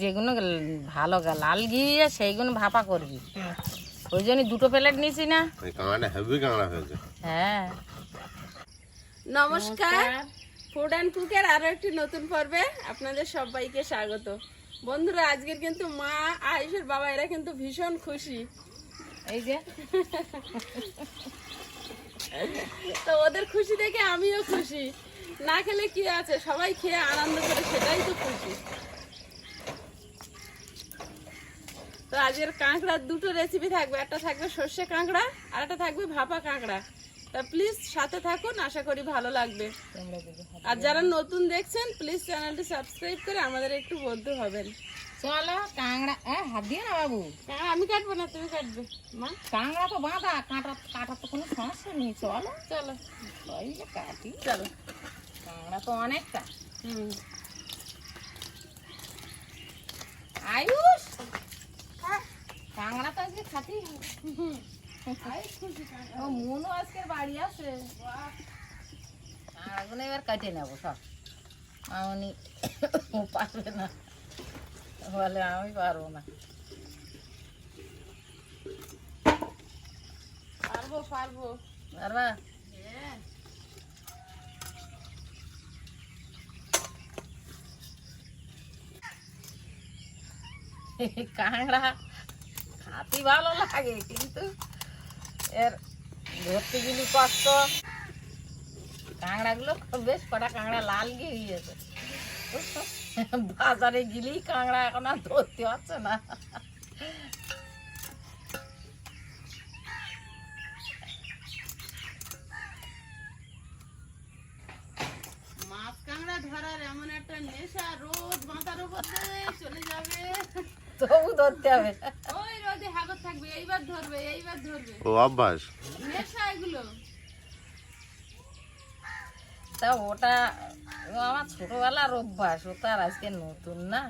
যেগুলো ভালো গা লাল গিয়ে সেইগুলো ভাপা করবি। ওই জন্য দুটো প্লেট নিছি না। হ্যাঁ। নমস্কার। ফুড অ্যান্ড কুকের আরও একটি নতুন পর্বে আপনাদের সবাইকে স্বাগত। বন্ধুরা আজকের কিন্তু মা আয়ুষের বাবা এরা কিন্তু ভীষণ খুশি। এই যে। তো ওদের খুশি দেখে আমিও খুশি। না খেলে কি আছে? সবাই খেয়ে আনন্দ করে সেটাই তো খুশি। তো আজকের কাঁকড়ার দুটো রেসিপি থাকবে। একটা থাকবে সর্ষে কাঁকড়া আর একটা থাকবে ভাপা কাঁকড়া। তা প্লিজ সাথে থাকুন আশা করি ভালো লাগবে। আর যারা নতুন দেখছেন প্লিজ চ্যানেলটি সাবস্ক্রাইব করে আমাদের একটু বন্ধু হবেন। চলো কাংড়া হ্যাঁ হাত দিয়ে না বাবু? হ্যাঁ আমি কাটবো না তুমি কাটবে। মা? কাংড়া তো বাঁধা কাঁটা কাটার তো কোনো সমস্যা নেই। চলো। চলো। কাটি। চলো। কাংড়া তো অনেকটা। হুম। আয়ুষ! কাংড়া তো আজকে খাতেই হবে। ও মনও আজকে বাড়ি আছে। কাংড়াগুলো এবার কাটে নেব সব। আমি ও পারবে না। বলে আমি পারব না। পারব পারব। পারবা? হ্যাঁ। কাঁকড়া খাতে ভালো লাগে, কিন্তু এর ধরতে গেলে কষ্ট। কাঁকড়াগুলো বেশ কটা কাঁকড়া লাল গিয়ে গিয়েছে। বাজারে গেলেই কাঁকড়া এখন আর ধরতে পারছে না মাছ কাঁকড়া ধরার এমন একটা নেশা রোদ মাথার উপর দিয়ে চলে যাবে তবু ধরতে হবে ওই রোদে হাগর থাকবে এইবার ধরবে এইবার ধরবে ও অভ্যাস। তা ওটা আমার ছোটবেলার অভ্যাস ও তো আর আজকে নতুন না।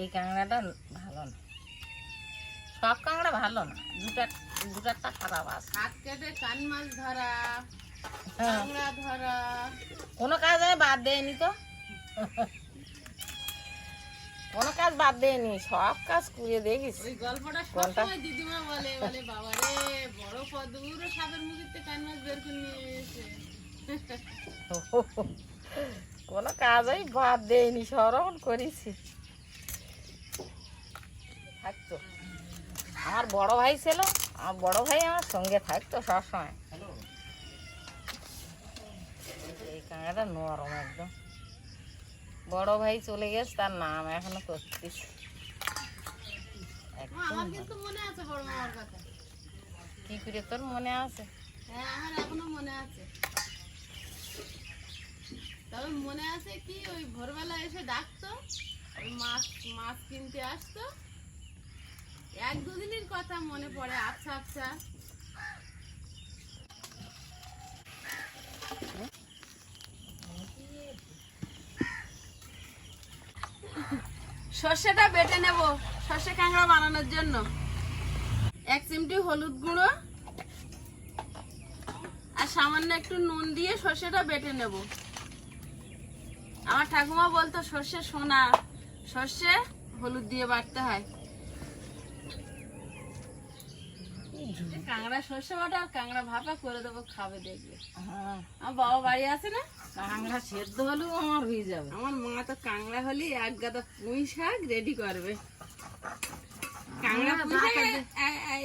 এই কাঁকড়াটা ভালো না। সব কাঁকড়া ভালো না দুটা দুটারটা খারাপ আছে। হাত কেটে কান মাছ ধরা হ্যাঁ। কাঁকড়া ধরা। কোনো কাজ আমি বাদ দেয়নি তো। কোনো কাজ বাদ দেয়নি সব কাজ করে দেখিস ওই গল্পটা? সবসময় দিদিমা বলে বলে বাবা রে বড় সাপের কান মাছ বের করে নিয়ে এসে কোনো কাজ আমি বাদ দেয়নি সরণ করেছি। থাকতো আমার বড় ভাই ছিল আমার বড় ভাই আমার সঙ্গে থাকতো সবসময়। এই কাঁকড়াটা নরম একদম। বড় ভাই চলে গেছে তার নাম এখনও মনে কথা। কি করে তোর মনে আছে? হ্যাঁ এখনও মনে আছে। তবে মনে আছে কি ওই ভোরবেলা এসে ডাকতো মাছ কিনতে আসতো। এক দুদিনের কথা মনে পড়ে আচ্ছা আচ্ছা। সর্ষেটা বেটে নেব। সর্ষে কাঁকড়া বানানোর জন্য। এক চিমটি হলুদ গুঁড়ো আর সামান্য একটু নুন দিয়ে সর্ষেটা বেটে নেব। আমার ঠাকুমা বলতো সর্ষে সোনা সর্ষে হলুদ দিয়ে বাটতে হয়। কাঁকড়া সর্ষে বাটা আর কাঁকড়া ভাপা করে দেবো খাবে দেখবে। হ্যাঁ। আমার বাবা বাড়ি আছে না? সেদ্ধ হলেও আমার হয়ে যাবে। আমার মা তো হলে এক গাদা পুঁই শাক রেডি করবে।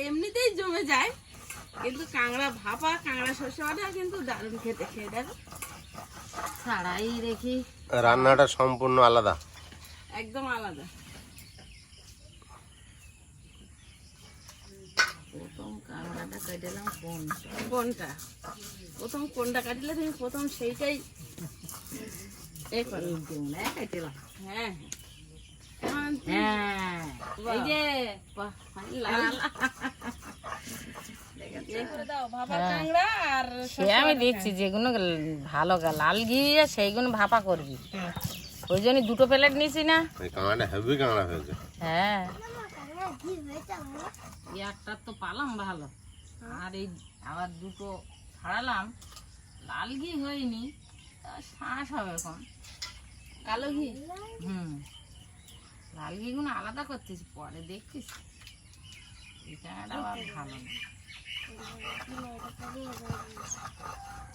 এমনিতেই জমে যায় কিন্তু কাঁকড়া ভাপা কাঁকড়া সর্ষে বাটা কিন্তু দারুণ খেতে খেয়ে দেখো। ছাড়াই রেখি রান্নাটা সম্পূর্ণ আলাদা। একদম আলাদা প্রথম কাঁকড়াটা কেটেলাম কোন কোনটা? প্রথম কোনটা কাটলে তুমি প্রথম সেইটাই এ করো। কেটেলাম হ্যাঁ হ্যাঁ। এই যে। লাল। এই করে দাও ভাপা কাঁকড়া আর সে আমি দেখছি যেগুলো ভালো গা লাল গিয়ে সেইগুলো ভাপা করবি। ওই জন্য দুটো প্লেট নিছি না। হেভি কাঁকড়া হয়েছে। হ্যাঁ। একটা তো পালাম ভালো। আর এই আবার দুটো ছাড়ালাম। লাল ঘি হয়নি তা শ্বাস হবে এখন। কালো ঘি? হুম। লাল ঘিগুলো আলাদা করতেছি পরে কাঁকড়াটা আবার ভালো না।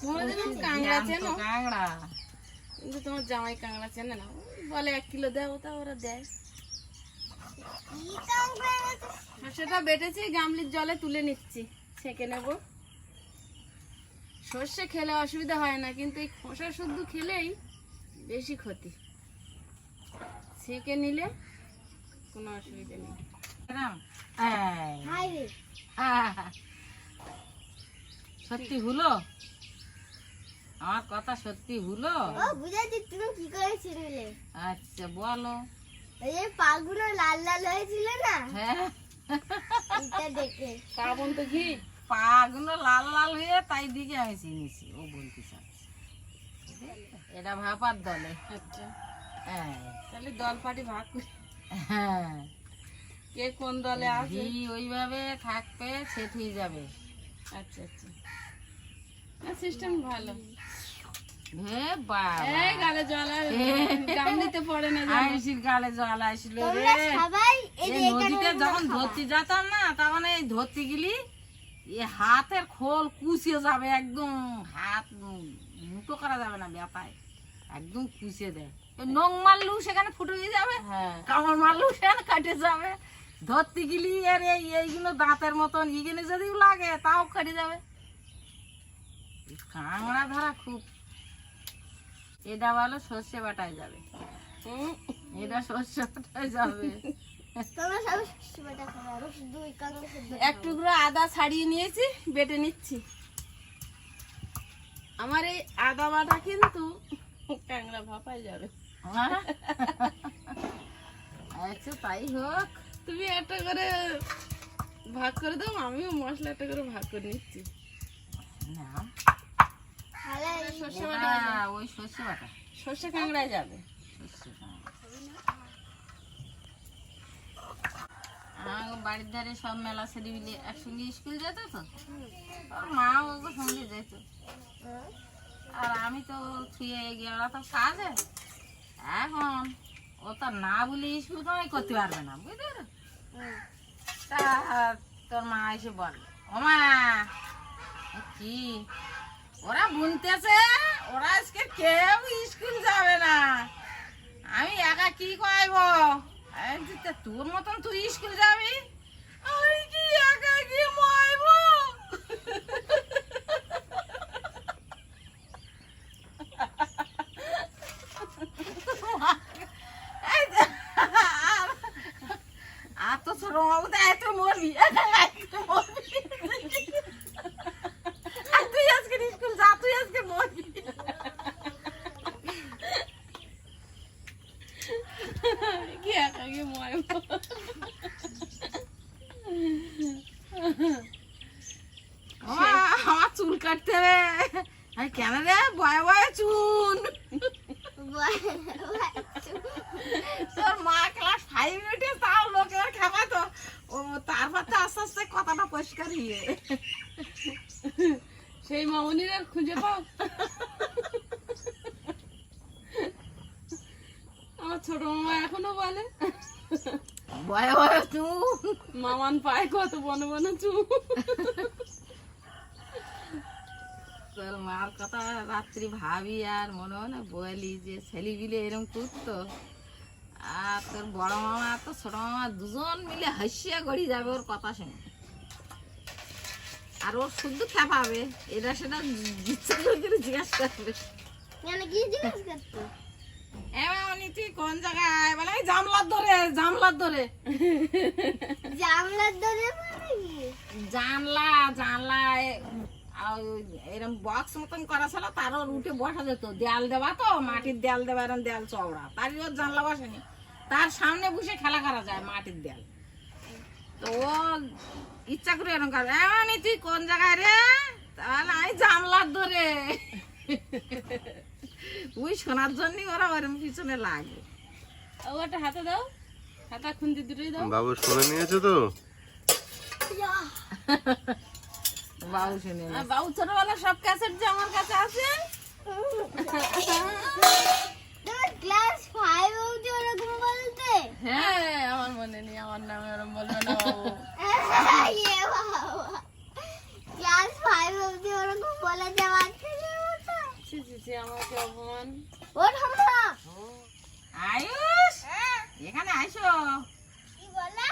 তোমার যেরকম কাঁকড়া জ্যান্ত চেনো? কাঁকড়া। কিন্তু তোমার জামাই কাঁকড়া চেনে না। বলে এক কিলো দেও তা ওরা দেয়। সর্ষেটা বেটেছি গামলির জলে তুলে নিচ্ছি। ছেঁকে নেব। সর্ষে খেলে অসুবিধা হয় না কিন্তু এই খোসা শুদ্ধ খেলেই বেশি ক্ষতি। ছেঁকে নিলে কোনো অসুবিধা নেই? এই। সত্যি হলো আমার কথা সত্যি হলো ও বুঝাচ্ছি তুমি কি করে আচ্ছা বলো। যে পাগুলো লাল লাল হয়েছিল না? হ্যাঁ। দেখে। পাবন তো ঘি। পাগুলো লাল লাল হয়ে তাই দিকে আমি চিনিছি ও বলতে চাচ্ছি। এটা ভাপার দলে। আচ্ছা। হ্যাঁ। তাহলে দল পাটি ভাগ হ্যাঁ। কে কোন দলে আছে? ওইভাবে থাকবে সেথেই যাবে। আচ্ছা আচ্ছা। সিস্টেম ভালো। হে গালে জল পড়ে না গালে জল আসলো রে। যখন ধরতে যেতাম না তার মানে এই ধরতে গেলি এ হাতের খোল কুচিয়ে যাবে একদম হাত মুটো করা যাবে না ব্যাপায় একদম কুচিয়ে দেয়। নখ মারলেও সেখানে ফুটে যাবে হ্যাঁ। কামড় মারলেও সেখানে কাটে যাবে। ধরতে গেলি আর এই এইগুলো দাঁতের মতন ইগেনে যদি লাগে তাও কেটে যাবে। কাঁকড়া ধরা খুব এটা ভালো সর্ষে বাটায় যাবে। এটা সর্ষে বাটায় যাবে। এক টুকরো আদা ছাড়িয়ে নিয়েছি বেটে নিচ্ছি। আমার এই আদা বাটা কিন্তু কাঁকড়া ভাপাই যাবে। হ্যাঁ? আচ্ছা তাই হোক। তুমি একটা করে ভাগ করে দাও আমিও মশলা একটা করে ভাগ করে নিচ্ছি। না। ওই সর্ষে বাটা। সর্ষে কাঁকড়ায় যাবে সর্ষে বাটা। আমার বাড়ির ধারে সব মেলা ছেলে মিলে একসঙ্গে স্কুল যেত তো? মা ওকে সঙ্গে যেত। আর আমি তো ছুঁয়ে গিয়ে ওরা তো কাজে এখন ও তো না বলে স্কুল কামাই করতে পারবে না, বুঝলি তো? তোর মা এসে বলে মা কি? ওরা বুনতেছে? ওরা আজকে কেউ স্কুল যাবে না। আমি একা কি তা তোর মতন তুই স্কুল যাবি আমি কি একা কি মাইব এই যে, আর- তো ছোট বাবু তো এত মরবি এত মরবি আর তুই আজকে স্কুল যা তুই আজকে মরবি কি একা গিয়ে ময় বাবা, আমার চুল কাটতে হবে আমি কেন রে বয়ে বয়ে চুল তোর মা ক্লাস ফাইভ উঠে তাও লোকের খাবা তো ও তারপর তো আস্তে আস্তে কথাটা পরিষ্কার হয়ে সেই মামনির আর খুঁজে পাও আমার ছোট মামা এখনও বলে বয়ে বয়ে চুল মামান পায় কত বন বন চুল তোর মার কথা রাত্রি ভাবি আর মনে হয় না বলি যে ছেলেগুলো এরকম করতো। আর তোর বড় মামা আর তোর ছোট মামা দুজন মিলে হাসিয়া গড়ি যাবে ওর কথা শুনে। আর ওর শুদ্ধ খেপাবে এটা সেটা ইচ্ছা করে করে জিজ্ঞাসা করবে। কোন জায়গায়? বলে জামলার ধরে জামলার ধরে। জামলার দরে মানে? জানলা জানলা এ- আর ওই এরকম বক্স মতন করা ছিল তারও উঠে বসা যেত। দেয়াল দেওয়া তো মাটির দেয়াল দেওয়া এরকম দেয়াল চওড়া। তারই ওর জানলা বসেনি। তার সামনে বসে খেলা করা যায় মাটির দেয়াল। তো ও ইচ্ছা করে এরকম করে এমনি তুই কোন জায়গায় রে? তাহলে আমি জানলার ধরে। ওই শোনার জন্যই ওরা ওরম পিছনে লাগে। ও একটা হাতে দাও। হাতা খুন্তি দুটোই দাও। বাবু শুনে নিয়েছো তো? বাবু শুনে না। ছোটবেলা সব ক্যাসেট যে আমার কাছে আছে? ক্লাস ফাইভ অবধি ওরকম বলতে? হ্যাঁ আমার মনে নেই আমার নামে ওরম বলবে না বাবু ইয়ে বাবা। ক্লাস ফাইভ অবধি ওরকম বলেছে বাচ্চাদের মতো। ছি ছি ছি আমাকে অপমান ওর আমরা আয়ুষ? এখানে আইসো। কি বলে?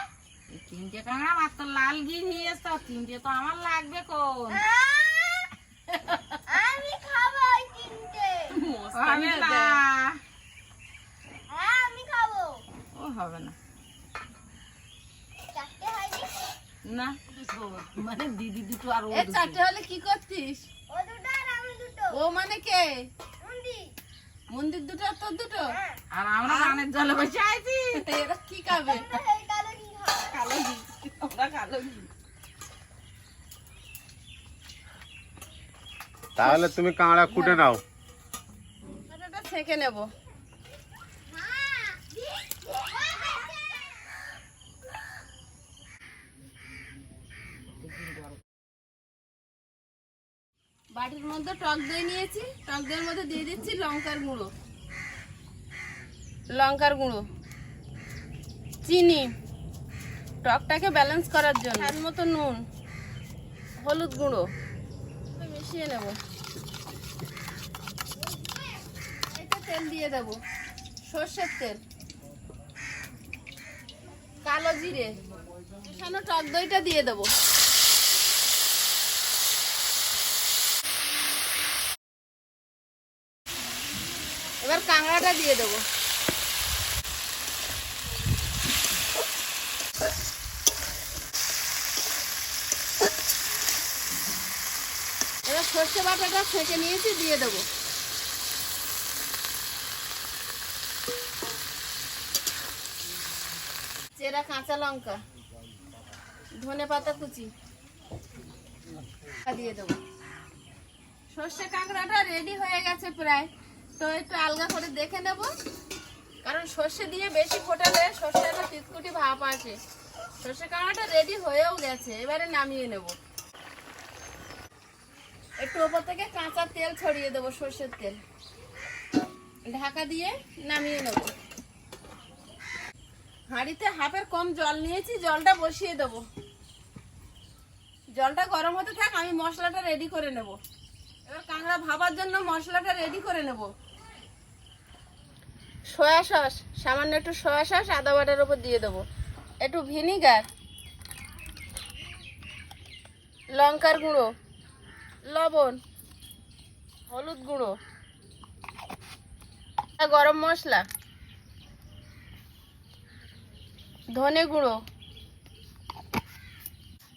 তিনটে কাঁকড়া মাত্র লাল ঘি নিয়ে এসছো তিনটে তো আমার লাগবে কোন? আমি খাব ওই তিনটে। হবে না। হ্যাঁ আমি খাব। ও হবে না। না মানে দিদি দুটো আর ও চারটে হলে কি করছিস ও দুটো আর আমি দুটো। ও মানে কে? মন্দির দুটো আর তোর দুটো? আর আমরা রানের জলে বসে আছি। এরা কি খাবে? কালো ঘি আমরা কালো ঘি তাহলে তুমি কাঁড়া কুটে নাও। ছেঁকে নেব। বাটির মধ্যে টক দই নিয়েছি। টক দইয়ের মধ্যে দিয়ে দিচ্ছি লঙ্কার গুঁড়ো। লঙ্কার গুঁড়ো। চিনি। টকটাকে ব্যালেন্স করার জন্য। তার মতো নুন হলুদ গুঁড়ো। মিশিয়ে নেব। তেল দিয়ে দেব। সর্ষের তেল। কালো জিরে। মেশানো টক দইটা দিয়ে দেবো। এবার কাঁকড়াটা দিয়ে দেবো। এবার সর্ষে বাটাটা ছেঁকে নিয়েছি, দিয়ে দেবো। চেরা কাঁচা লঙ্কা, ধনে পাতা কুচি দিয়ে দেবো। সর্ষে কাঁকড়াটা রেডি হয়ে গেছে প্রায়। তো একটু আলগা করে দেখে নেব। কারণ সর্ষে দিয়ে বেশি ফোটালে সর্ষেটা পিটকুটি ভাপ আসে। সর্ষে কাঁকড়াটা রেডি হয়েও গেছে, এবারে নামিয়ে নেব। একটু ওপর থেকে কাঁচা তেল ছড়িয়ে দেবো, সর্ষের তেল। ঢাকা দিয়ে নামিয়ে নেব। হাঁড়িতে হাফের কম জল নিয়েছি, জলটা বসিয়ে দেবো। জলটা গরম হতে থাক, আমি মশলাটা রেডি করে নেব। এবার কাঁকড়া ভাবার জন্য মশলাটা রেডি করে নেব। সয়া সস, সামান্য একটু সয়া সস, আদা বাটার উপর দিয়ে দেবো। একটু ভিনিগার, লঙ্কার গুঁড়ো। লবণ, হলুদ গুঁড়ো গরম মশলা, ধনে গুঁড়ো,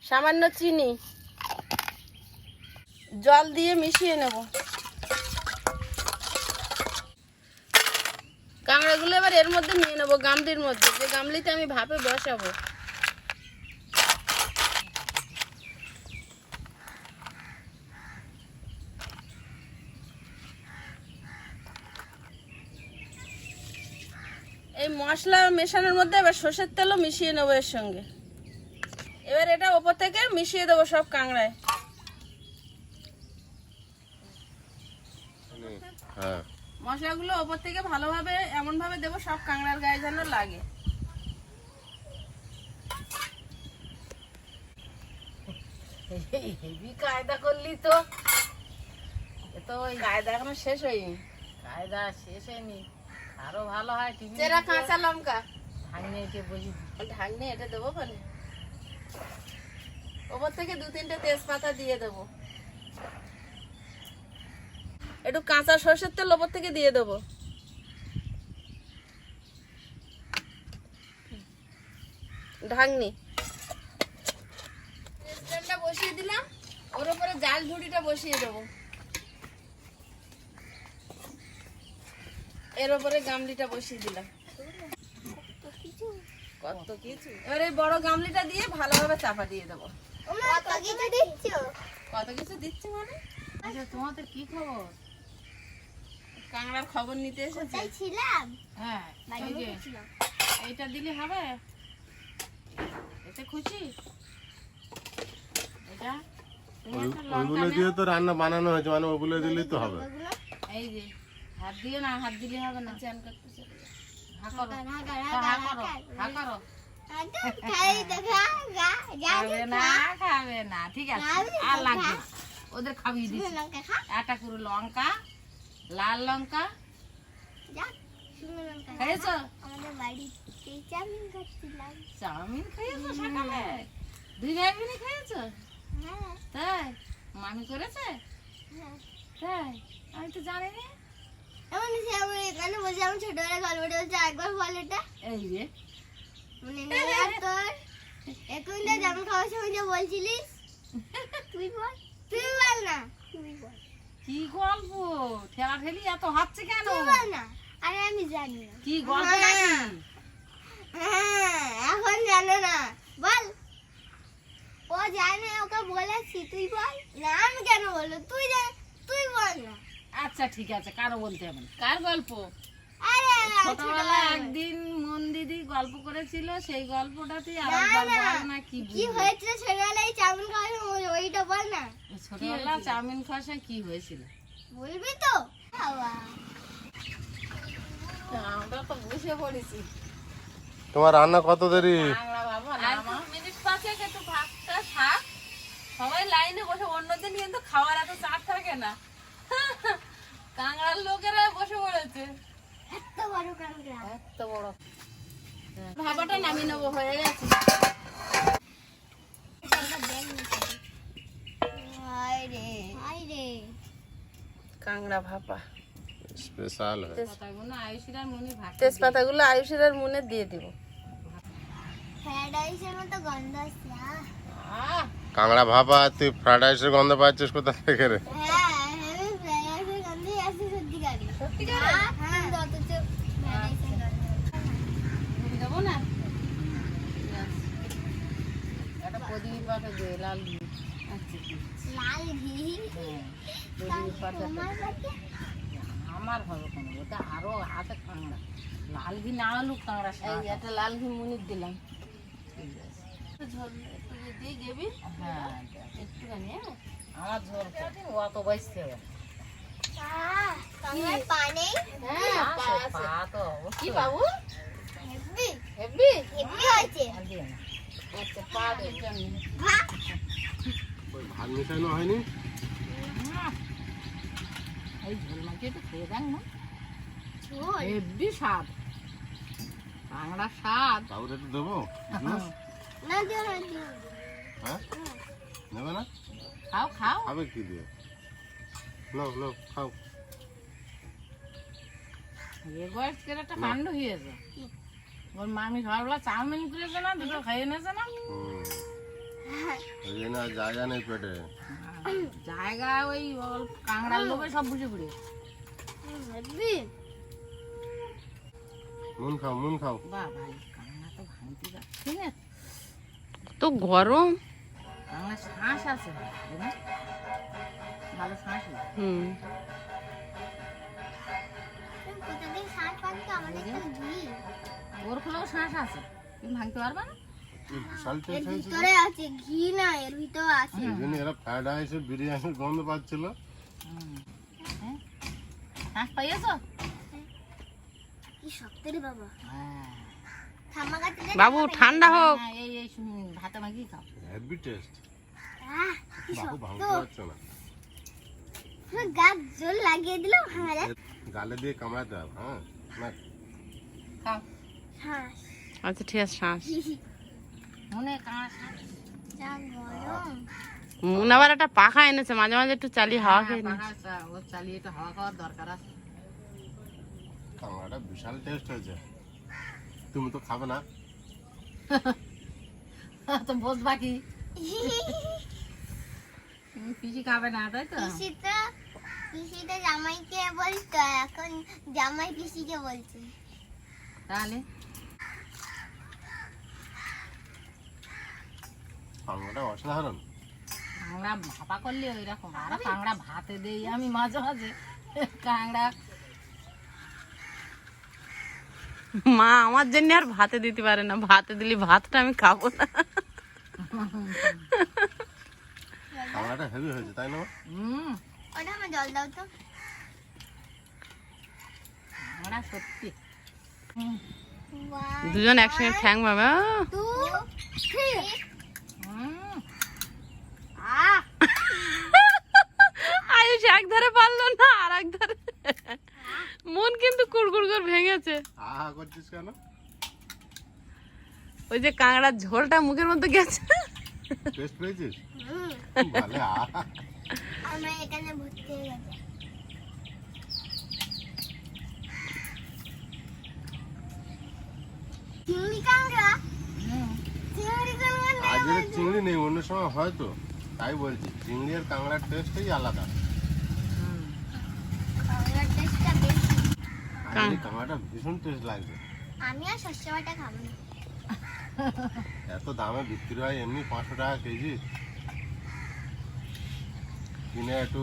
সামান্য চিনি। জল দিয়ে মিশিয়ে নেব। কাঁকড়াগুলো এবার এর মধ্যে নিয়ে নেব, গামলির মধ্যে। যে গামলিতে আমি ভাপে বসাবো। এই মশলা মেশানোর মধ্যে এবার সর্ষের তেলও মিশিয়ে নেব এর সঙ্গে। এবার এটা ওপর থেকে মিশিয়ে দেবো সব কাঁকড়ায়। হ্যাঁ। মশলাগুলো ওপর থেকে ভালোভাবে এমন ভাবে দেবো সব কাঁকড়ার গায়ে যেন লাগে। হেভি কায়দা করলি তো। এ তো ওই কায়দা এখনও শেষ হয়নি। কায়দা শেষ হয়নি। আরও ভালো হয় টিভি চেরা কাঁচা লঙ্কা। ভাঙনে এসে বসি ঢাকনি এটা দেবো পারে ওপর থেকে দু তিনটে তেজপাতা দিয়ে দেবো। একটু কাঁচা সর্ষের তেল ওপর থেকে দিয়ে দেবো। ঢাকনি বসিয়ে দিলাম ওর উপরে জাল ঝুড়িটা বসিয়ে দেবো। এর উপরে গামলিটা বসিয়ে দিলাম। কত কিছু। এবার এই বড় গামলিটা দিয়ে ভালোভাবে চাপা দিয়ে দেবো। কত কিছু দিচ্ছ? কত কিছু দিচ্ছে মানে? আচ্ছা তোমাদের কি খবর? কাংড়ার খবর নিতে এসেছে? তাই ছিলাম? হ্যাঁ এইটা দিলে হবে? এতে খুশি? এটা ওইগুলো দিয়ে তো রান্না বানানো হয়েছে মানে ওগুলো দিলেই তো হবে। এই যে হাত দিয়ে না হাত দিলে হবে না চান করতে চলে হা করো। হা করো হা করো খাই দেখা গা যা খাবে না খাবে না ঠিক আছে। আর লাগবে ওদের খাবিয়ে দিচ্ছি। একটা করে লঙ্কা লাল লঙ্কা। লঙ্কা খেয়েছো চাউমিন খেয়েছো সকালে? দুই ভাই খেয়েছো হ্যাঁ। তাই? মামি করেছে? হ্যাঁ। তাই? আমি তো জানি না। এমন আমি এখানে বসে আমি ছোটবেলা গল্পটা বলছি একবার বল এটা। এই রে মানে আর তোর এখন যা জামা খাওয়ার সময় যা বলছিলিস তুই বল। তুই বল না। তুই বল কি গল্প? ঠেলা ঠেলি এত হচ্ছে কেন? তুই বল না। আরে আমি জানি না। কি গল্প নাকি? হ্যাঁ এখন জানো না। বল। ও জানে ওকে বলেছি তুই বল। না আমি কেন বলব? তুই জান তুই বল না। আচ্ছা ঠিক আছে কারও বলতে হবে কার গল্প? আরে ছোটবেলায় একদিন মন দিদি গল্প করেছিল সেই গল্পটাতে আর না, বল না কি কি হয়েছিল ছোটবেলায়? চাউমিন সময় ওইটা বল না। ছোটবেলা চাউমিন খাওয়া কি হয়েছিল? বলবি তো? আমরা তো বসে পড়েছি। তোমার রান্না কত দেরি? মিনিট পাঁচেক একটু ভাতটা থাক সবাই লাইনে বসে অন্যদিন কিন্তু খাওয়ার এত চাপ থাকে না। কাংড়ার লোকেরা বসে পড়েছে। এত বড় কাঁকড়া এত বড়। ভাবাটা নামিয়ে নেব হয়ে গেছে। কাংড়া ভাপা। স্পেশাল মনে ভাত তেজপাতাগুলো আয়ুষের আর মনে দিয়ে দিব। কাঁকড়া ভাপা তুই ফ্রাইড রাইসের গন্ধ পাচ্ছিস কোথা থেকে রে? হ্যাঁ আমি ফ্রাইড রাইসের গন্ধই আসছে সত্যিকারে সত্যিকারে? হ্যাঁ কিন্তু অথচ ফ্রাইড রাইসের গন্ধ ঘুরি দেবো না একটা প্রদীপ পাঠে দে লাল ঘি। লাল ঘি। আমার হবে কোনো ওটা আরও আছে কাঁকড়া লাল ঘি না আলু কাঁকড়া একটা লাল ঘি মুনির দিলাম একটু আমার ঝোল অত বাইসতে হবে কি। বাবু হেবি হেব্বি হয়েছে। আচ্ছা পা ভাত মিশানো হয়নি এই ঝোল মাখিয়ে একটু খেয়ে দেখ না হেব্বি স্বাদ কাঁকড়া স্বাদ কাউরে একটু দেবো? না দিও না হ্যাঁ নেবে না খাও খাও খাবে কি দিয়ে নাও নাও খাও। এ বয়স করে একটা কাণ্ড হয়েছে ওর মামি সকালবেলা চাউমিন করেছে না দুটো খেয়ে নিয়েছে না। এই জন্য জায়গা নেই পেটে। জায়গা ওই কাঁকড়ার লোভে সব বুঝে পড়ে মুন খাও মুন খাও। বা ভাই কাঁকড়া তো ভাঙতে যাচ্ছে না তো গরম। শ্বাস আছে? ভালো শ্বাস। হুম। কোথা থেকে শাক পাচ্ছ আমাদের তো ঘি ওর খুলেও শ্বাস আছে। তুমি ভাঙতে পারবে না? কি বিশাল এর টেস্ট হয়েছে ভিতরে আছে ঘি না এর ভিতরে আছে। এরা ফ্রাইড রাইসের বিরিয়ানির গন্ধ পাচ্ছিল। হ্যাঁ? শ্বাস পাইয়েছো? কি শক্ত রে বাবা। হ্যাঁ। থামা কাটে বাবু ঠান্ডা হোক। হ্যাঁ, এই এই ভাতে মাখিয়ে খাও। হেভি টেস্ট বাবু না। গাছ জল লাগিয়ে দিল ভাঙা যায় গালে দিয়ে কামড়াতে হবে হ্যাঁ? হ্যাঁ আচ্ছা ঠিক আছে শ্বাস। মনে শ্বাস মন আবার একটা পাখা এনেছে মাঝে মাঝে একটু চালিয়ে হাওয়া হ্যাঁ, খেয়ে ও চালিয়ে একটু হাওয়া খাওয়ার দরকার আছে। কামড়াটা বিশাল টেস্ট হয়েছে। তুমি তো খাবে না। তো বস বাকি পিসি খাবে না তাই তো পিসিটা জামাইকে বলতো এখন জামাই পিসিকে বলছে। তাহলে? কামড়াটা অসাধারণ। কাঁকড়া ভাপা করলে ওই রকম আর কাঁকড়া ভাতে দেই আমি মাঝে মাঝে। কাঁকড়া। মা আমার জন্য আর ভাতে দিতে পারে না। ভাতে দিলে ভাতটা আমি খাব না। কামড়াটা হেভি হয়েছে তাই না হুম। ওটা আমার জল দাও তো। কাঁকড়া সত্যি। দুজন একসঙ্গে ঠ্যাং আহ, আয়ুষ এক ধারে পারল না আর এক ধারে। মন কিন্তু কুড়কুড় করে ভেঙেছে। আহা করছিস কেন? ওই যে কাঁকড়ার ঝোলটা মুখের মধ্যে গেছে। টেস্ট পেয়েছিস? ভালো আমরা এখানে ভর্তি হয়ে গেছে। চিংড়ি চিংড়ি নেই অন্য সময় হয়তো তাই বলছি চিংড়ি আর কাঁকড়ার টেস্টই আলাদা। কাঁকড়াটা ভীষণ টেস্ট লাগছে আমি আর শস্য বাটা খাব না। এত দামে বিক্রি হয় এমনি পাঁচশো টাকা কেজি। কিনে একটু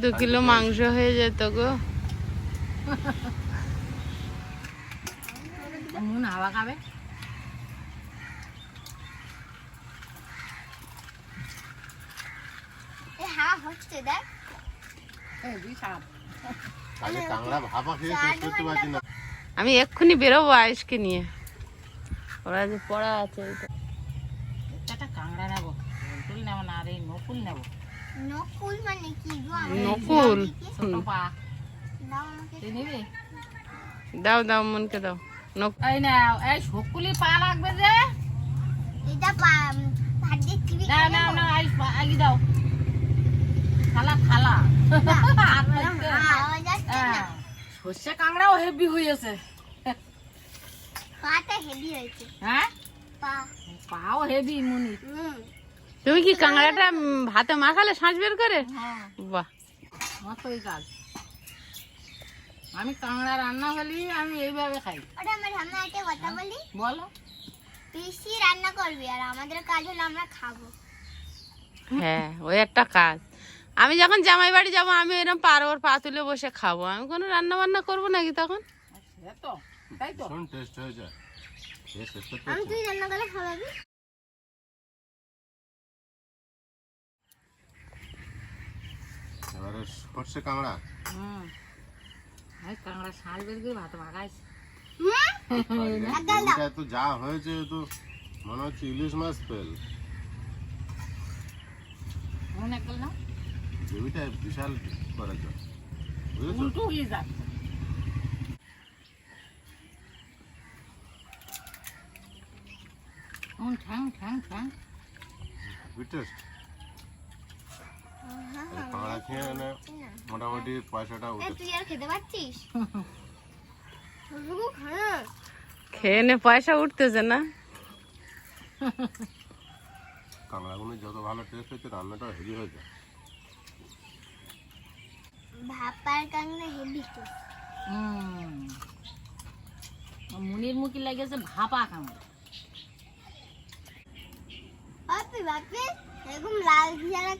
দু কিলো মাংস হয়ে যেত গো। মন হাওয়া খাবে? হচ্ছে দেখ। আমি এক্ষুনি বেরোবো আয়ুষকে নিয়ে। ওরা যে পড়া আছে ওই তো। একটা কাঁকড়া নেব নকুল নেব না আর এই নকুল নেব নকুল মানে কি গো? নকুল। দাও দাও দাও মনকে দাও। নক এই না এই শকুলি পা লাগবে যে। এটা পা- না না দাও। সর্ষে কাঁকড়াও হেভি হয়েছে পাটা হেভি হয়েছে। হ্যাঁ? পা। পাও হেভি মুনি। হুম। তুমি কি কাঁকড়াটা ভাতে মাখালে সাঁচ বের করে? হ্যাঁ। বাহ। মতোই কাজ আমি কাঁকড়া রান্না হলি আমি এইভাবে খাই। ওটা আমার সামনে একটা কথা বলি? বলো। পিসি রান্না করবি আর আমাদের কাজ হলো আমরা খাব। হ্যাঁ ওই একটা কাজ। আমি যখন জামাই বাড়ি যাব আমি এরকম পার ওর পা তুলে বসে খাব। আমি কোনো রান্না বান্না করব নাকি তখন? তো তাই তো। টেস্ট আমি তুই রান্না করলে খাওয়াবি? এবারে সর্ষে কাঁকড়া? হুম। কাঁকড়া শাল বের করে ভাত মাখাইছি এটা তো যা হয়েছে তো মনে হচ্ছে ইলিশ মাছ পেল মনে করল বিশাল করেছে। বুঝেছ? উল্টো হয়ে যাচ্ছে। ঠ্যাং ঠ্যাং খেয়ে মানে মোটামুটি পয়সাটা উঠে তুই আর খেতে পারছিস? খেয়ে নে পয়সা উঠতেছে না। কাঁকড়াগুলো যত ভালো টেস্ট হয়েছে রান্নাটাও হেভি হয়েছে। ভাপার কাংনা হেভি তো। হুম। মুনির মুখি লেগেছে ভাপা কাঁকড়া। বাপি বাপি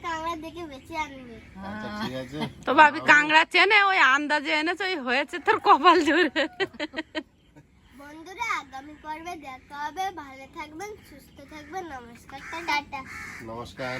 কাংড়া আচ্ছা ঠিক আছে। তো ভাবি কাঁকড়া চেনে ওই আন্দাজে এনেছে ওই হয়েছে তোর কপাল জোরে। বন্ধুরা আগামী পর্বে দেখা হবে। ভালো থাকবেন সুস্থ থাকবেন নমস্কার টাটা। নমস্কার।